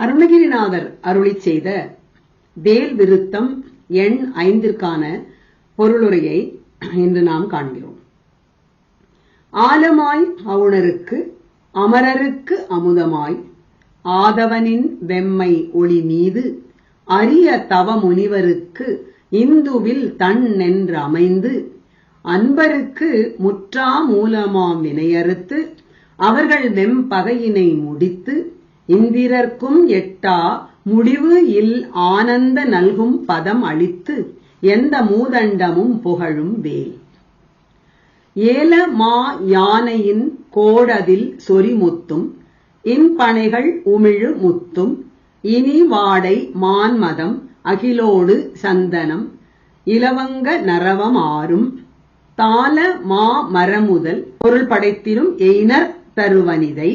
அருணகிரிநாதர் அருளி செய்த வேல் விருத்தம் எண் ஐந்திற்கான பொருளுரையை இன்று நாம் காண்கிறோம். ஆலமாய் அவுணருக்கு அமரருக்கு அமுதமாய் ஆதவனின் வெம்மை ஒளி மீது அரிய தவ முனிவருக்கு இந்துவில் தன் என்று அமைந்து அன்பருக்கு முற்றா மூலமாம் வினையறுத்து அவர்கள் வெம்பகையினை முடித்து இந்திரர்க்கும் எட்டா முடிவு இல் ஆனந்த நல்கும் பதம் அளித்து எந்த மூதண்டமும் புகழும் வேல். ஏல மா யானையின் கோடதில் சொரிமுத்தும் இன்பனைகள் உமிழு முத்தும் இனி வாடை மான்மதம் அகிலோடு சந்தனம் இலவங்க நரவம் ஆறும் தால மா மரமுதல் பொருள் படைத்திலும் எய்னர் தருவனிதை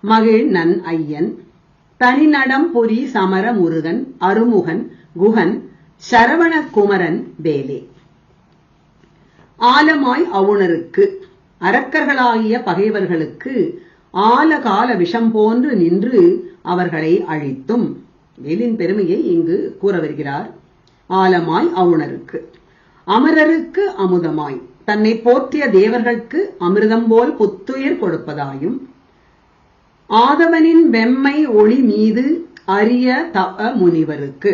மகிழ் நன் ஐயன். தனிநடம் பொறி சமர முருகன் அருமுகன் குகன் சரவண குமரன் வேலே. ஆலமாய் அவுணருக்கு அரக்கர்களாகிய பகைவர்களுக்கு ஆலகால விஷம் போன்று நின்று அவர்களை அழித்தும். வேலின் பெருமையை இங்கு கூற வருகிறார் ஆலமாய் அவுணருக்கு அமரருக்கு அமுதமாய் தன்னை போற்றிய தேவர்களுக்கு அமிர்தம் போல் புத்துயிர் கொடுப்பதாயும் ஆதவனின் வெம்மை ஒளி மீது அரிய தவ முனிவருக்கு.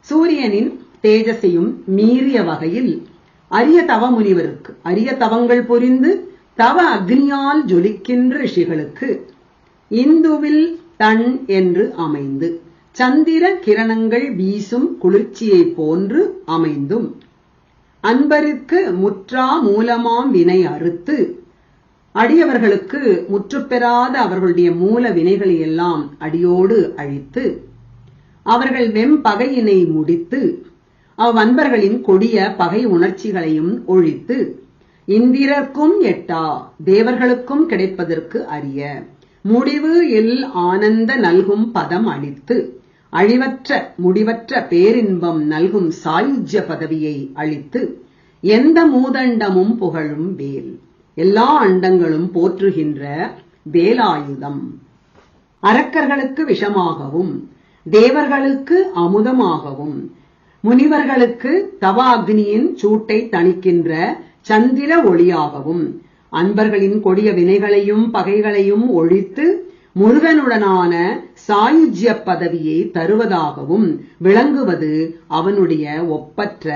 சூரியனின் தேஜசையும் மீறிய வகையில் அரிய தவ முனிவருக்கு. அரிய தவங்கள் புரிந்து தவ அக்னியால் ஜொலிக்கின்ற ரிஷிகளுக்கு இந்துவில் தன் என்று அமைந்து சந்திர கிரணங்கள் வீசும் குளிர்ச்சியை போன்று அமைந்தும் அன்பருக்கு முற்றா மூலமாம் வினை அறுத்து அடியவர்களுக்கு முற்றுப்பெறாத அவர்களுடைய மூல வினைகளை எல்லாம் அடியோடு அழித்து அவர்கள் வெம்பகையினை முடித்து அவ்வன்பர்களின் கொடிய பகை உணர்ச்சிகளையும் ஒழித்து இந்திரர்க்கும் எட்டா தேவர்களுக்கும் கிடைப்பதற்கு அரிய முடிவு எல் ஆனந்த நல்கும் பதம் அளித்து அழிவற்ற முடிவற்ற பேரின்பம் நல்கும் சாயுஜ்ய பதவியை அளித்து எந்த மூதண்டமும் புகழும் வேல். எல்லா அண்டங்களும் போற்றுகின்ற வேலாயுதம். அரக்கர்களுக்கு விஷமாகவும் தேவர்களுக்கு அமுதமாகவும் முனிவர்களுக்கு தவ அக்னியின் சூட்டை தணிக்கின்ற சந்திர ஒளியாகவும் அன்பர்களின் கொடிய வினைகளையும் பகைகளையும் ஒழித்து முருகனுடனான சாயுஜ்ய பதவியை தருவதாகவும் விளங்குவது அவனுடைய ஒப்பற்ற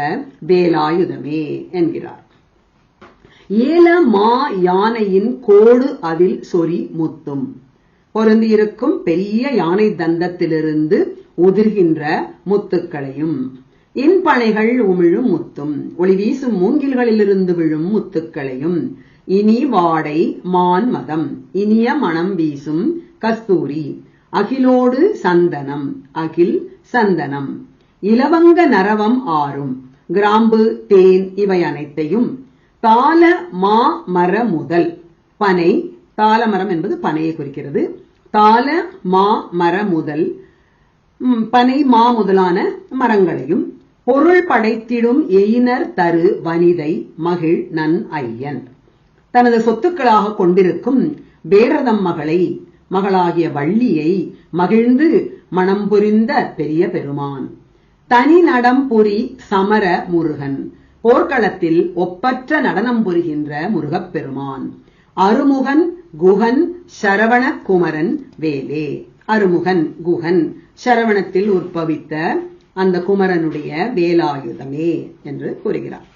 வேலாயுதமே என்கிறார். ஏல மா யானையின் கோடு அதில் சொறி முத்தும். பொருந்தியிருக்கும் பெரிய யானை தந்தத்திலிருந்து உதிர்கின்ற முத்துக்களையும். இன்பனைகள் உமிழும் முத்தும். ஒளி வீசும் மூங்கில்களிலிருந்து விழும் முத்துக்களையும். இனி வாடை மான்மதம் இனிய மனம் வீசும் கஸ்தூரி. அகிலோடு சந்தனம். அகில் சந்தனம். இலவங்க நரவம் ஆறும். கிராம்பு தேன் இவை அனைத்தையும் தால மா மர முதல். பனை தாளமரம் என்பது பனையை குறிக்கிறது. தால மா மர முதல். பனை மா முதலான மரங்களையும் பொருள் படைத்திடும் எயினர் தரு வனிதை மகிழ் நன் ஐயன். தனது சொத்துக்களாக கொண்டிருக்கும் வேடதம் மகளை மகளாகிய வள்ளியை மகிழ்ந்து மனம் புரிந்த பெரிய பெருமான். தனி நடம் புரி சமர முருகன். போர்க்களத்தில் ஒப்பற்ற நடனம் புரிகின்ற முருகப் பெருமான் அருமுகன் குகன் சரவண குமரன் வேலே. அருமுகன் குகன் சரவணத்தில் உற்பவித்த அந்த குமரனுடைய வேலாயுதமே என்று கூறுகிறார்.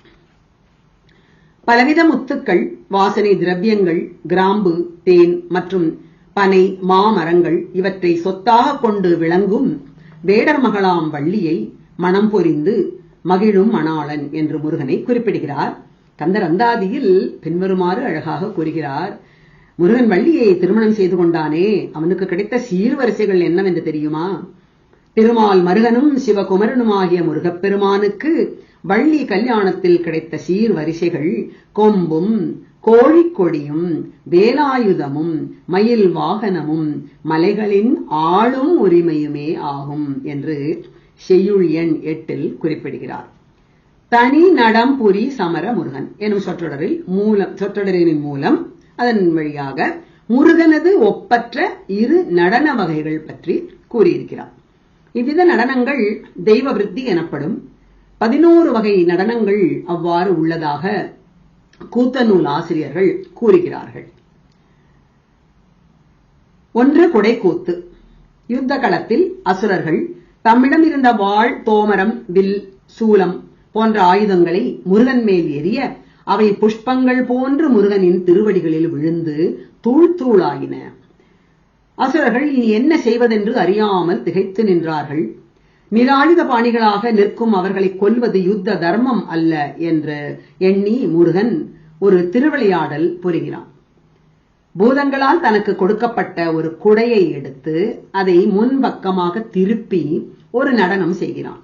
பலவித முத்துக்கள் வாசனை திரவியங்கள் கிராம்பு தேன் மற்றும் பனை மாமரங்கள் இவற்றை சொத்தாக கொண்டு விளங்கும் வேடர் மகளாம் வள்ளியை மனம் பொரிந்து மகிழும் மணாளன் என்று முருகனை குறிப்பிடுகிறார். கந்தர் அந்தாதியில் பின்வருமாறு அழகாக கூறுகிறார் முருகன் வள்ளியை திருமணம் செய்து கொண்டானே அவனுக்கு கிடைத்த சீர்வரிசைகள் என்னவென்று தெரியுமா? திருமால் மருகனும் சிவகுமரனும் ஆகிய முருகப்பெருமானுக்கு வள்ளி கல்யாணத்தில் கிடைத்த சீர் வரிசைகள் கொம்பும் கோழிக்கொடியும் வேலாயுதமும் மயில் வாகனமும் மலைகளின் ஆளும் உரிமையுமே ஆகும் என்று செய்யுள் எண் எட்டில் குறிப்பிடுகிறார். தனி நடம் புரி சமர முருகன் எனும் சொற்றொடரில் மூலம் சொற்றொடரின் மூலம் அதன் வழியாக முருகனது ஒப்பற்ற இரு நடன வகைகள் பற்றி கூறியிருக்கிறார். இவ்வித நடனங்கள் தெய்வ விருத்தி எனப்படும். பதினோரு வகை நடனங்கள் அவ்வாறு உள்ளதாக கூத்தநூல் ஆசிரியர்கள் கூறுகிறார்கள். ஒன்று கொடைக்கூத்து. யுத்த களத்தில் அசுரர்கள் தம்மிடம் இருந்த வாழ் தோமரம் வில் சூலம் போன்ற ஆயுதங்களை முருகன் மேல் எரிய அவை புஷ்பங்கள் போன்று முருகனின் திருவடிகளில் விழுந்து தூள் தூளாயின. அசுரர்கள் இனி என்ன செய்வதென்று அறியாமல் திகைத்து நின்றார்கள். நிராயுத பாணிகளாக நிற்கும் அவர்களை கொல்வது யுத்த தர்மம் அல்ல என்று எண்ணி முருகன் ஒரு திருவிளையாடல் புரிகிறான். பூதங்களால் தனக்கு கொடுக்கப்பட்ட ஒரு குடையை எடுத்து அதை முன்பக்கமாக திருப்பி ஒரு நடனம் செய்கிறான்.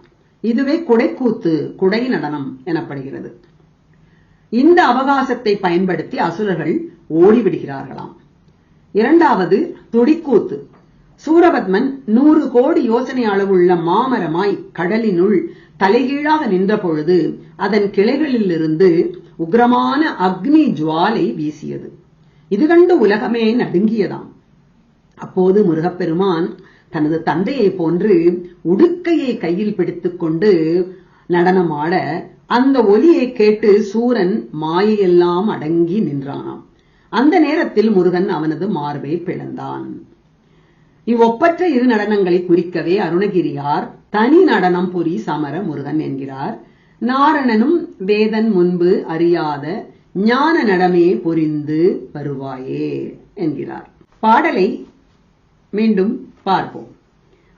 இதுவே குடைக்கூத்து குடை நடனம் எனப்படுகிறது. இந்த அவகாசத்தை பயன்படுத்தி அசுரர்கள் ஓடிவிடுகிறார்களாம். இரண்டாவது துடிக்கூத்து. சூரபத்மன் நூறு கோடி யோசனை அளவுள்ள மாமரமாய் கடலினுள் தலைகீழாக நின்ற பொழுது அதன் கிளைகளிலிருந்து உக்ரமான அக்னி ஜுவாலை வீசியது. இது கண்டு உலகமே நடுங்கியதாம். அப்போது முருகப்பெருமான் தனது தந்தையை போன்று உடுக்கையை கையில் பிடித்துக்கொண்டு நடனமாட அந்த ஒலியை கேட்டு சூரன் மாயையெல்லாம் அடங்கி நின்றானாம். அந்த நேரத்தில் முருகன் அவனது மார்பை பிளந்தான். இவ்வொப்பற்ற இரு நடனங்களை குறிக்கவே அருணகிரியார் தனி நடனம் புரி சமர முருகன் என்கிறார். நாரணனும் வேதன் முன்பு அறியாத ஞான நடமே புரிந்து வருவாயே என்கிறார். பாடலை மீண்டும் பார்ப்போம்.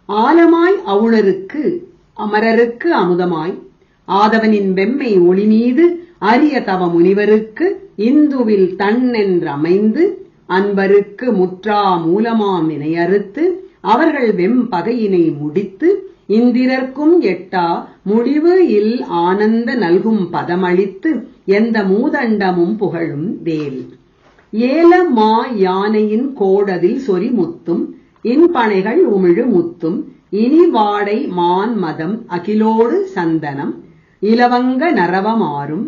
ஆலமாய் அவுணருக்கு அமரருக்கு அமுதமாய் ஆதவனின் வெம்மை ஒளி மீது அரிய தவ முனிவருக்கு இந்துவில் தன் அன்பருக்கு முற்றா மூலமாம் இணையறுத்து அவர்கள் வெம்பகையினை முடித்து இந்திரர்க்கும் எட்டா முடிவு இல் ஆனந்த நல்கும் பதமளித்து எந்த மூதண்டமும் புகழும் வேல் ஏல மா யானையின் கோடதில் சொரி முத்தும் இன்பனைகள் உமிழு முத்தும் இனி வாடை மான் மதம் அகிலோடு சந்தனம் இலவங்க நரவமாறும்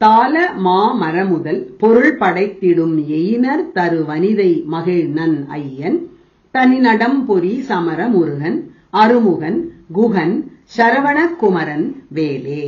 தால மா மரமுதல் பொருள் படைத்திடும் எயினர் தரு வனிதை மகிழ்நன் ஐயன் தனிநடம் பொறி சமர முருகன் அருமுகன் குகன் சரவண குமரன் வேலே.